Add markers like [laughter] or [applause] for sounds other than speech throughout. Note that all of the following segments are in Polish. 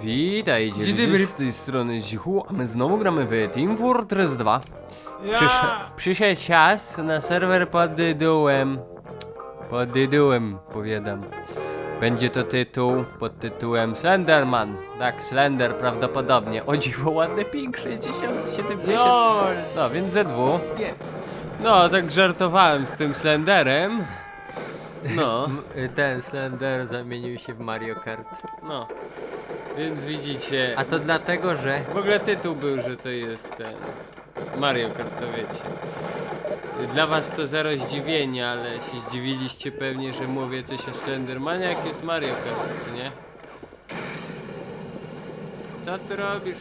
Witajcie, Dzień ludzie, dobry. z tej strony Zichu, a my znowu gramy w Team Fortress 2. Przysz przyszedł czas na serwer pod tytułem... Pod tytułem, powiadam. Będzie to tytuł pod tytułem Slenderman. Tak, Slender prawdopodobnie. O dziwo, ładny ping, 60, 70. LOL! No, więc Z2. Nie. No, tak żartowałem z tym Slenderem. No, [laughs] M- Ten Slender zamienił się w Mario Kart. no. Więc widzicie... A to dlatego, że... W ogóle tytuł był, że to jest ten Mario Kart, to wiecie. Dla was to zero zdziwienia, ale się zdziwiliście pewnie, że mówię coś o Slendermanie, jak jest Mario Kart, co nie? Co ty robisz?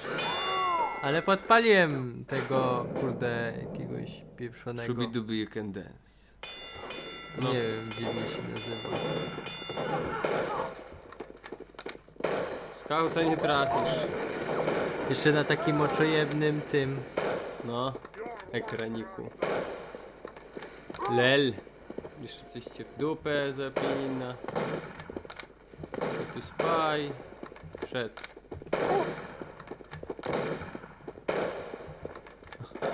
Ale podpaliłem tego, kurde, jakiegoś pieprzonego... Shubidubi you can dance. No. Nie wiem, dziwnie się nazywa. Skauta nie trafisz. Jeszcze na takim oczojebnym tym... No, ekraniku. Lel. Jeszcze coś cię w dupę zapina. Tu spaj. Szedł.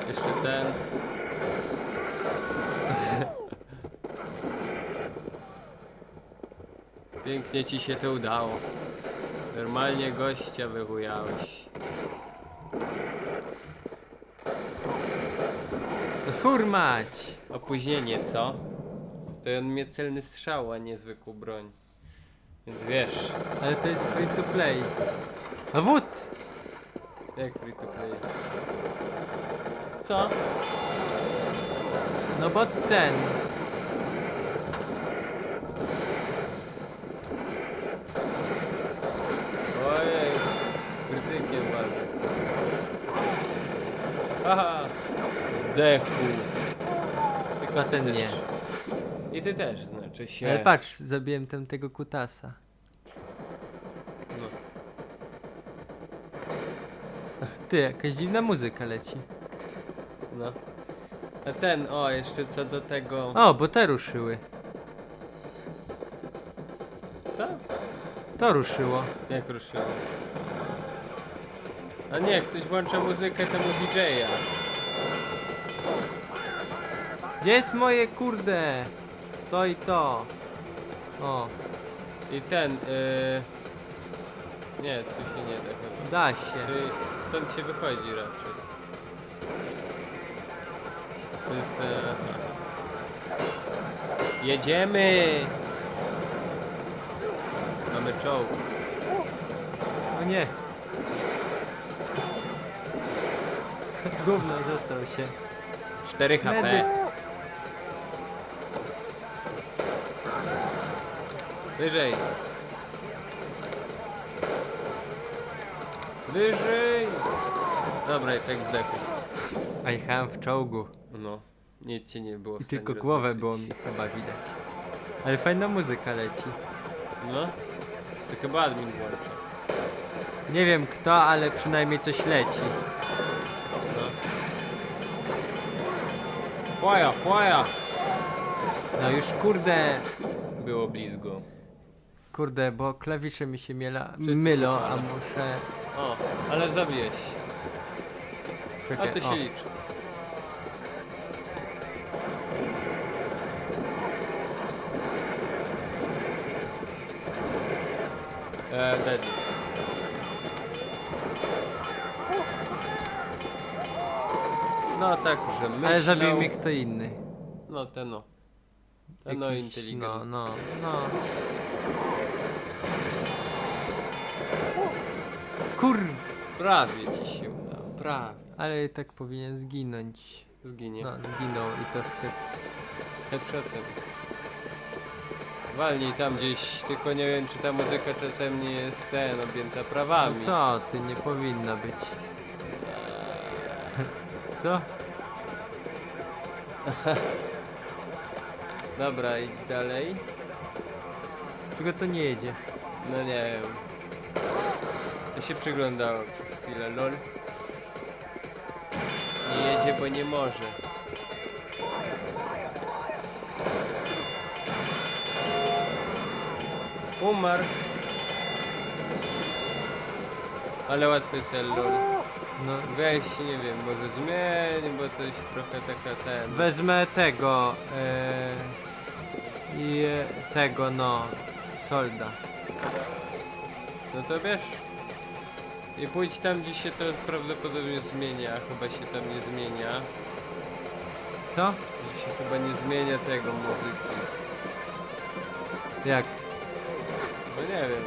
Jeszcze ten. Pięknie ci się to udało. Normalnie gościa wychujałeś. Hurmać! Opóźnienie, co? To on mnie celny strzał, a nie zwykłą broń. Więc wiesz, Ale to jest free to play. A wód! jak free to play. Co? No bo ten... zdechł. A ten nie. też. I ty też, znaczy się. Ale patrz, zabiłem tamtego kutasa. No. Ty, jakaś dziwna muzyka leci. no. A ten, o, jeszcze co do tego... O, bo te ruszyły. Co? To ruszyło. Jak ruszyło? A nie, ktoś włącza muzykę temu DJ-a. Gdzie jest moje kurde? To i to. O, I ten, yy... Nie, tu się nie da chyba. da się. Stąd się wychodzi raczej? Co jest... E... Jedziemy! Mamy czołg. O nie. [laughs] Gówno został się. 4 HP. Wyżej. Wyżej! Dobra, i tak zdechłeś. A jechałem w czołgu. No, nic ci nie było w I stanie tylko głowę było mi chyba widać. Ale fajna muzyka leci. No, to chyba admin włącza. Nie wiem kto, ale przynajmniej coś leci. Chłaja, chłaja! No już kurde, Było blizgo. Kurde, bo klawisze mi się miela, Wszyscy mylą, a muszę... O, ale zabiłeś. A Czekaj, to się o. liczy. Eee, dead. No tak, że myślał... Ale zabił mnie kto inny. No ten no. Ten no Jakiś- inteligent. No, no, no. Kur... Prawie ci się udało, prawie. Ale tak powinien zginąć. Zginie. No, zginął i to schyb. Headshotem. Walnij tam gdzieś, tylko nie wiem czy ta muzyka czasem nie jest ten, objęta prawami. No co ty, nie powinna być. [laughs] Co? [laughs] Dobra, idź dalej. Czego to nie jedzie? No nie wiem. Ja się przyglądałem przez chwilę, lol. Nie jedzie, bo nie może. Umarł. Ale łatwy cel, lol. No, Weź, nie wiem, może zmień, bo coś trochę taka ten... wezmę tego. E, I e, tego, no. Solda. No to wiesz. I pójdź tam, gdzie się to prawdopodobnie zmienia, a chyba się tam nie zmienia. Co? Że się chyba nie zmienia tego muzyki. Jak? No nie wiem.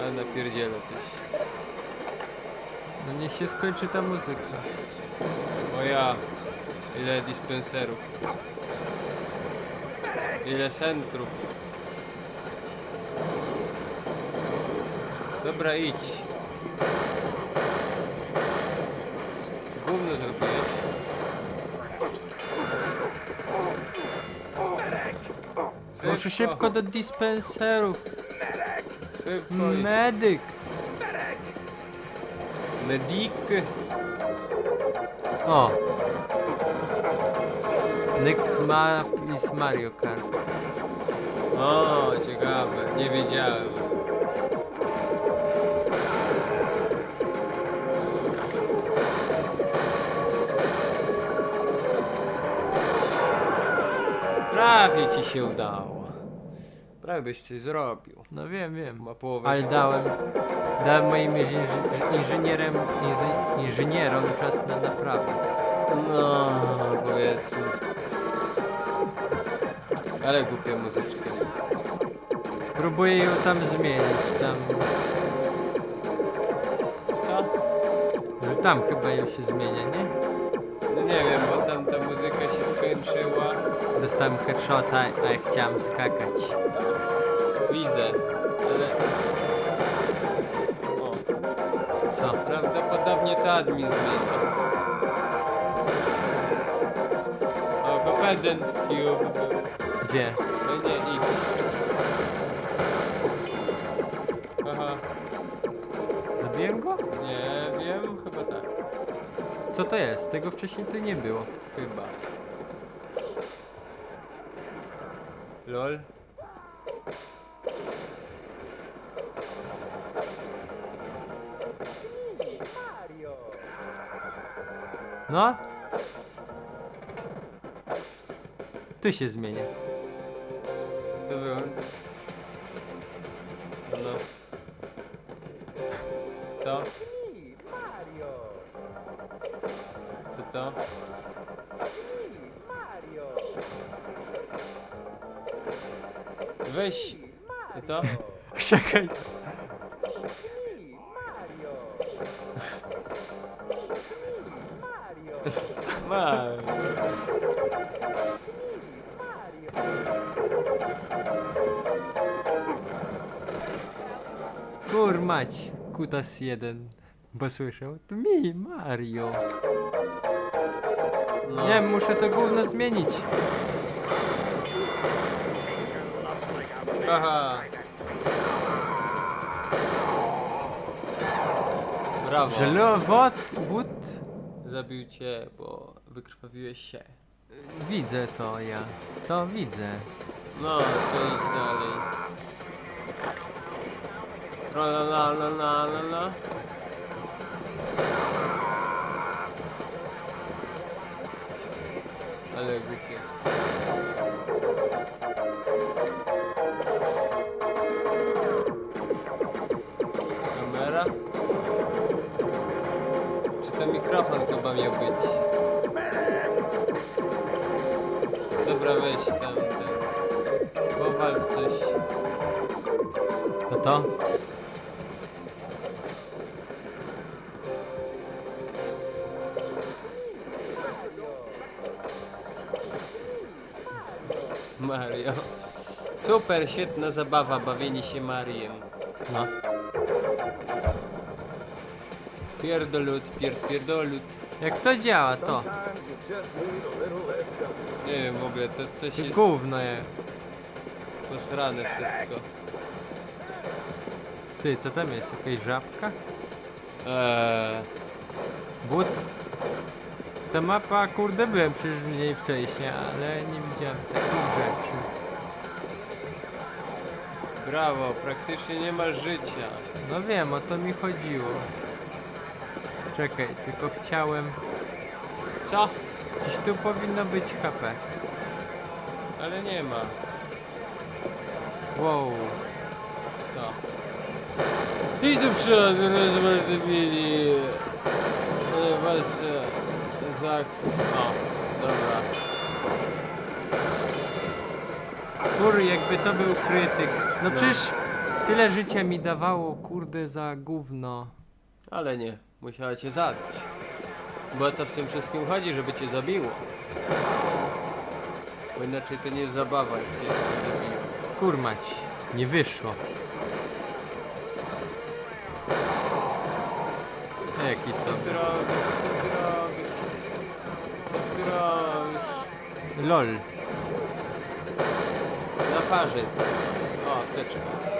Ale napierdzielę coś. No niech się skończy ta muzyka. O ja, ile dispenserów. Ile centrów. Dobra, idź. Gówno zrobiłeś. Muszę szybko do dispenserów. Szybko. Medyk. Medik. O. Next map is Mario Kart. O, ciekawe, nie wiedziałem. Prawie ci się udało. Prawie byś coś zrobił. No wiem, wiem. Ma połowę Ale życia. dałem, dałem moim inży- inżynierem, inży- inżynierom czas na naprawę. No, powiedzmy. Ale głupia muzyczka. Spróbuję ją tam zmienić, tam, Co? że tam chyba ją się zmienia, nie? No nie wiem, bo tam ta muzyka się skończyła. Dostałem headshota, a ja chciałem skakać. Widzę, ale... O, Co? prawdopodobnie to admin zmienił. O, go pedant cube. Gdzie? No nie, idź. Aha, Zabiłem go? nie wiem, chyba tak. Co to jest? Tego wcześniej tu nie było. Chyba. Lol. No? Tu się zmienia. To. Czekaj. Mario. Kur mać. Kutas jeden. Bo słyszał? To mi, Mario. No. Nie, muszę to gówno zmienić. Aha. Brawo. Żelowot, wód. Zabił cię, bo wykrwawiłeś się. Widzę to ja. To widzę. No, to idź dalej. La la la la la la. Ale głupie. Chyba miał być? Dobra, weź tam ten. Powal w coś. To to? Mario. Super, świetna zabawa, bawienie się Mariem. No. Pierdolut, pier, pierdolut. Jak to działa, to? Nie wiem w ogóle, to coś jest Gówno je. posrane wszystko. Ty, co tam jest? Jakaś żabka? Eee, Wód? Ta mapa, kurde, byłem przecież w niej wcześniej, ale nie widziałem takich rzeczy. Brawo, praktycznie nie masz życia. No wiem, o to mi chodziło. Czekaj, tylko chciałem... Co? Gdzieś tu powinno być HP. Ale nie ma. Wow. Co? Idź do przodu, rozmawiali. Was za... O, dobra. Kur, jakby to był krytyk. No No. przecież tyle życia mi dawało, kurde, za gówno. Ale nie, musiała cię zabić. Bo to w tym wszystkim chodzi, żeby cię zabiło. Bo inaczej to nie jest zabawa, jak cię zabiło. Kurmać, nie wyszło. Jaki Co sobie. Co ty robisz? Co ty robisz? LOL. Na parze. O, teczka.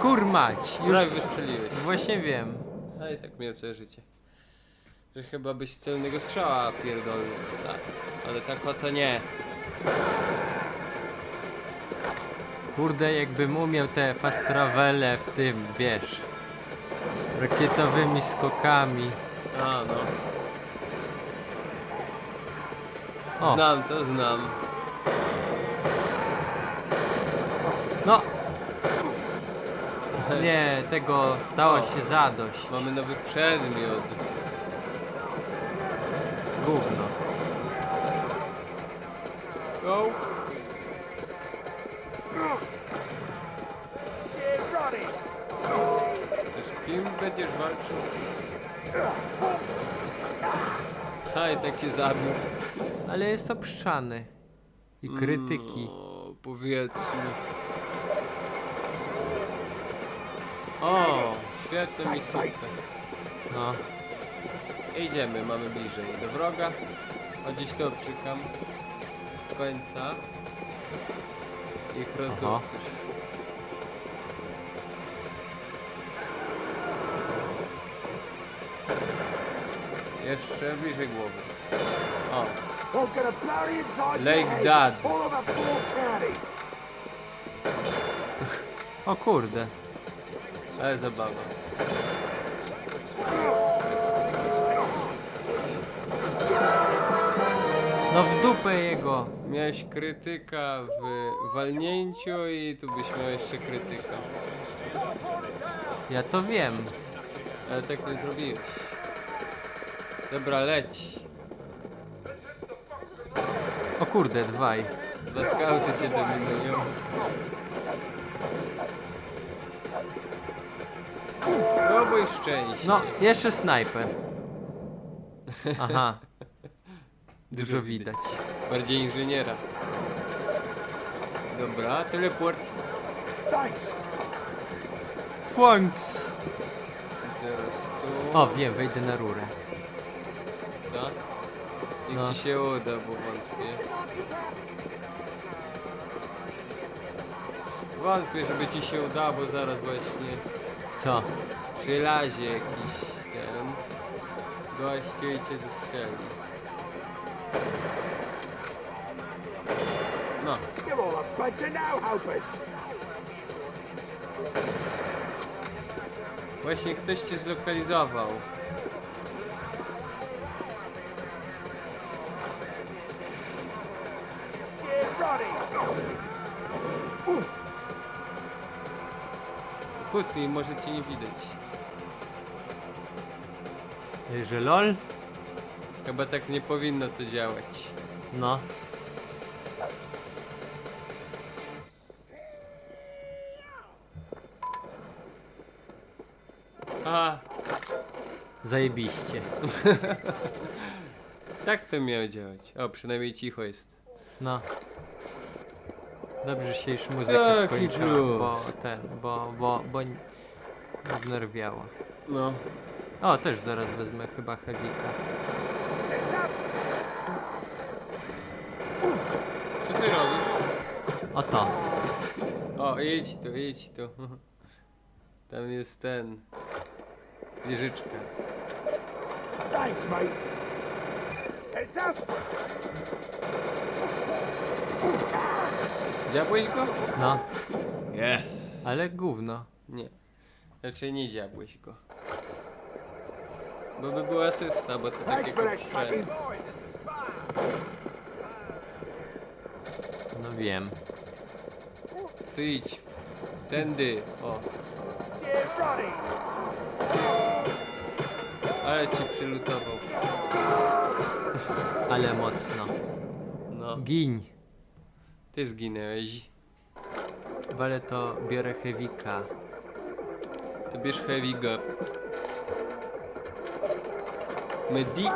Kurmać! Już Prawie wystrzeliłeś. właśnie wiem. A i tak miał całe życie. Że chyba byś z celnego strzała pierdolny. Tak. Ale tak oto nie. Kurde, jakbym umiał te fast travele w tym, wiesz. Rakietowymi skokami. A no. O, Znam to, znam. No! Nie, tego stało się zadość. Mamy nowy przedmiot. Gówno. Go. To z kim będziesz walczył? A i tak się zabił. Ale jest obszczany. I krytyki. No, powiedzmy. O, świetna miejscówka. No. Idziemy, mamy bliżej do wroga. O, gdzieś to obczykam. Z końca. Ich rozdupcysz. Jeszcze bliżej głowy. O, Lake Dad. [laughs] O kurde. Ale zabawa. No w dupę jego. Miałeś krytyka w walnięciu i tu byś miał jeszcze krytyka. Ja to wiem. Ale tak nie zrobiłeś. Dobra, leć. O kurde, dwaj. Dwa skauty cię dominują. Próbuj. No, jeszcze snajper. Aha. [laughs] Dużo widać. Bardziej inżyniera. Dobra, teleport. Thanks. Funks. I teraz tu. O, wiem, wejdę na rurę. No. Niech No. ci się uda, bo wątpię. Wątpię, żeby ci się udało, bo zaraz właśnie Co? Przylazie jakiś ten gościu i cię zestrzeli. No, właśnie ktoś cię zlokalizował. Kucnij, może cię nie widać. Że lol? Chyba tak nie powinno to działać. No. A, Zajebiście. [laughs] tak to miało działać. O, przynajmniej cicho jest. No. Dobrze że się już muzyka Taki skończyła, bo ten, bo, bo, bo znerwiała. No. O, też zaraz wezmę chyba Hewika. Co ty robisz? O to. O, idź tu, idź tu. [laughs] Tam jest ten. Wieżyczka. Thanks, mate. Heads up! Dziabłeś go? No, Yes. ale gówno. Nie. Raczej nie dziabłeś go. Bo by była asysta, bo to takie kurczę. No wiem. Tu idź. Tędy. O. Ale ci przylutował. [laughs] Ale mocno. No. Giń. Ty zginęłeś. Ale to biorę Hewika. To bierz heavy gap. Medik.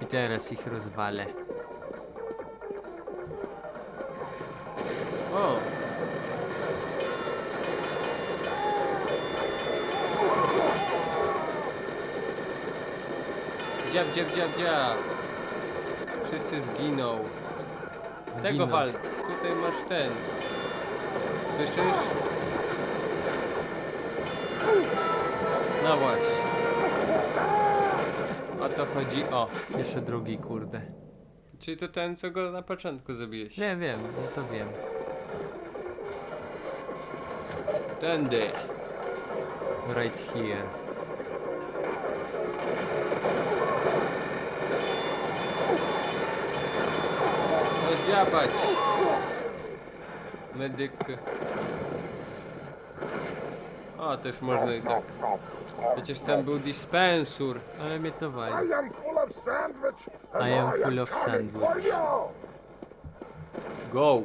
I teraz ich rozwalę. O. Dziab, dziab, dziab, dziab. Wszyscy zginą. Z tego Zginą. wal. Tutaj masz ten. Słyszysz? No właśnie. O to chodzi. O. Jeszcze drugi, kurde. Czyli to ten, co go na początku zabiłeś. Nie wiem, ja to wiem. Tędy. Right here. Rozdziapać. Medyk. O, też można i tak. Przecież tam był dispensur. Ale mnie to wali. I am full of sandwich. and I am full of coming sandwich. you. Go!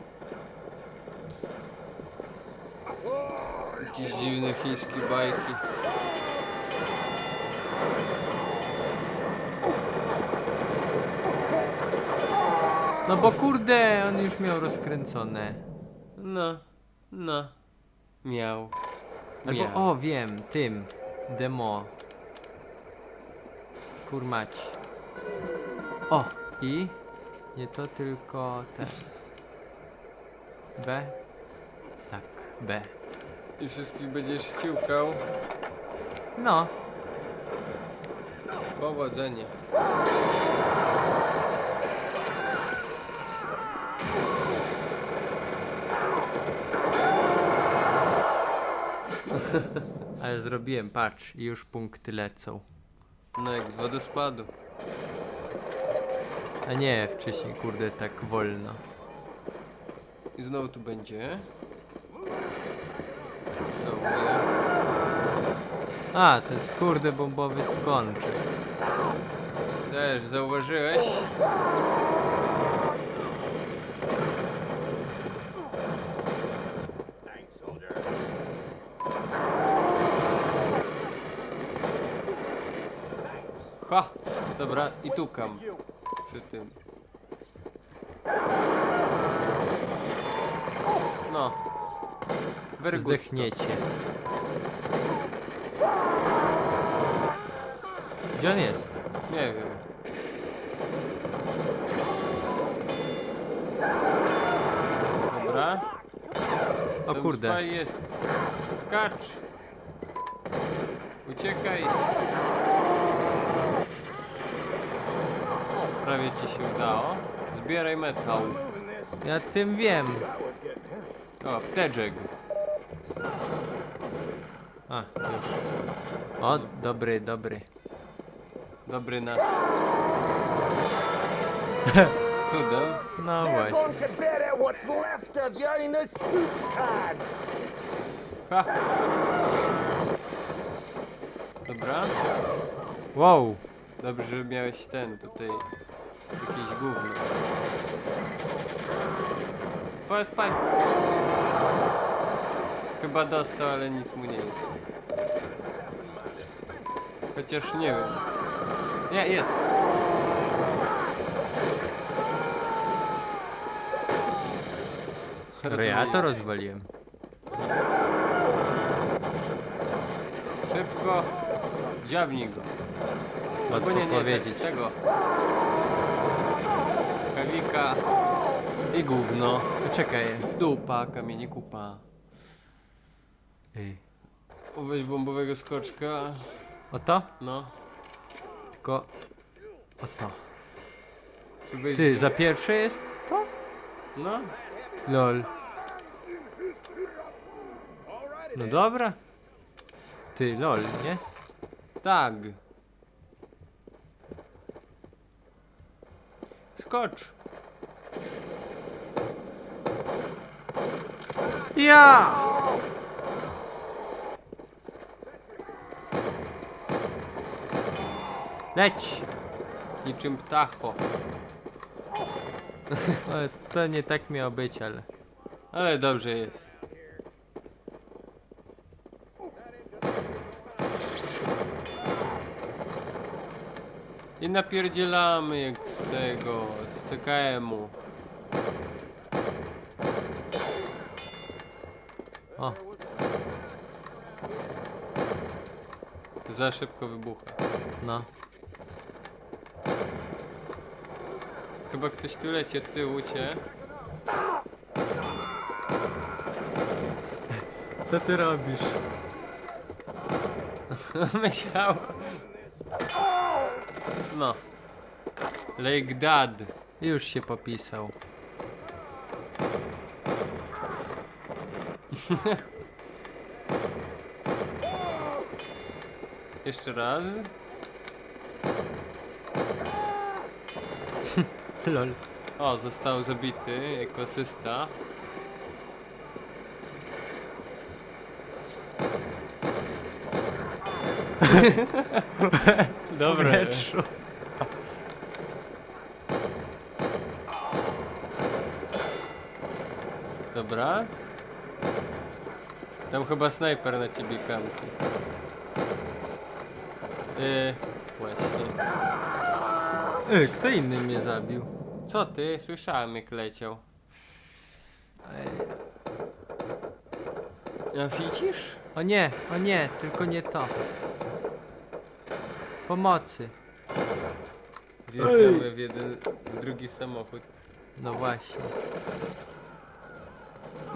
Jakieś dziwne chińskie bajki. No bo kurde, on już miał rozkręcone. No, no. Miał. Albo, Miał. o wiem, tym. Demo. Kurmać. O, i? Nie to tylko te. B? Tak, B. I wszystkich będziesz ściukał. No, Powodzenie. Ale zrobiłem, patrz, i już punkty lecą. No jak z wodospadu. A nie, wcześniej, kurde, tak wolno. I znowu tu będzie. Znowu ja. A, to jest kurde bombowy skończy. Też zauważyłeś? Thanks, soldier. Ha! Dobra, i tukam przy tym. No. Very good. Zdechniecie. Gdzie on jest? Nie wiem. Dobra. O Ten kurde. jest. Skacz. Uciekaj. Prawie ci się udało. Zbieraj metal. Ja tym wiem. O, pteczek. A, już. O, dobry, dobry. Dobry na... [laughs] Cudem. No właśnie. Ha! Dobra. Wow. Dobrze, że miałeś ten tutaj. Gówno. Pospaj. Chyba dostał, ale nic mu nie jest. Chociaż nie wiem. Nie, jest. Dobra, ja to rozwaliłem. Szybko. Dziabnij go. Łatwo nie, nie, powiedzieć. te- tego. I gówno. Czekaj. Dupa, kamienie kupa. Ej. Weź bombowego skoczka. Oto? No. Tylko... Oto. Czy wyjdzie? Ty, za pierwsze jest to? No. Lol. No dobra. Ty, lol, nie? Tak. Skocz. Ja! Leć! Niczym ptacho. [laughs] Ale to nie tak miało być, ale... Ale dobrze jest. I napierdzielamy jak z tego, z CKM-u. Za szybko wybucha. no. Chyba ktoś tu leci od tyłu cię. [laughs] Co ty robisz? [laughs] Myślał. No. Lake Dad. Już się popisał. [laughs] Jeszcze raz. [laughs] Lol. O, został zabity jako asysta. [laughs] Dobre. Powietrzu. Dobra. Tam chyba snajper na ciebie kampi. Yy, właśnie. Ej, kto inny mnie zabił? Co ty? Słyszałem jak leciał. Ej. A widzisz? O nie, o nie, tylko nie to. Pomocy. Wjeżdżamy w jeden, w drugi samochód. No właśnie.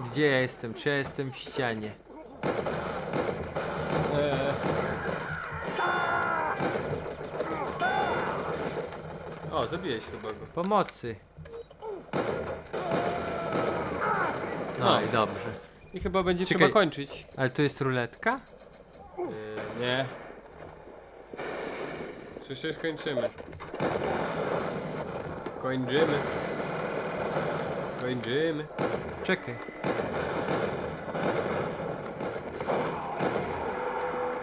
Gdzie ja jestem? Czy ja jestem w ścianie? O, zabiłeś chyba go. Pomocy. No No. i dobrze. I chyba będzie Czekaj. trzeba kończyć. Ale tu jest ruletka? Yy, nie. Przecież kończymy. Kończymy. Kończymy. Czekaj.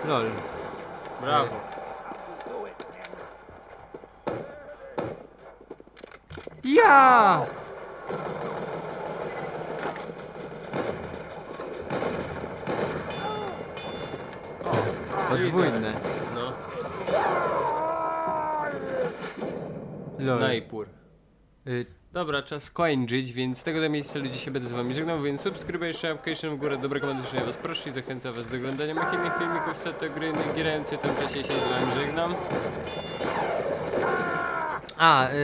Lol. Brawo. Ja! Podwójne. No. Lol. Snajpur. Y, Dobra, czas kończyć, więc z tego miejsca ludzi się będę z wami żegnał, więc subskrybuj, application w górę, dobre komentarze, ja was proszę i zachęcam was do oglądania moich innych filmików, to gry, grający, tam czasie się z wami żegnam. A, y,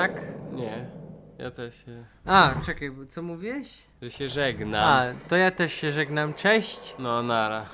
tak? Nie, ja też się, A, czekaj, co mówiłeś? że się żegnam. A, to ja też się żegnam. Cześć. No, nara.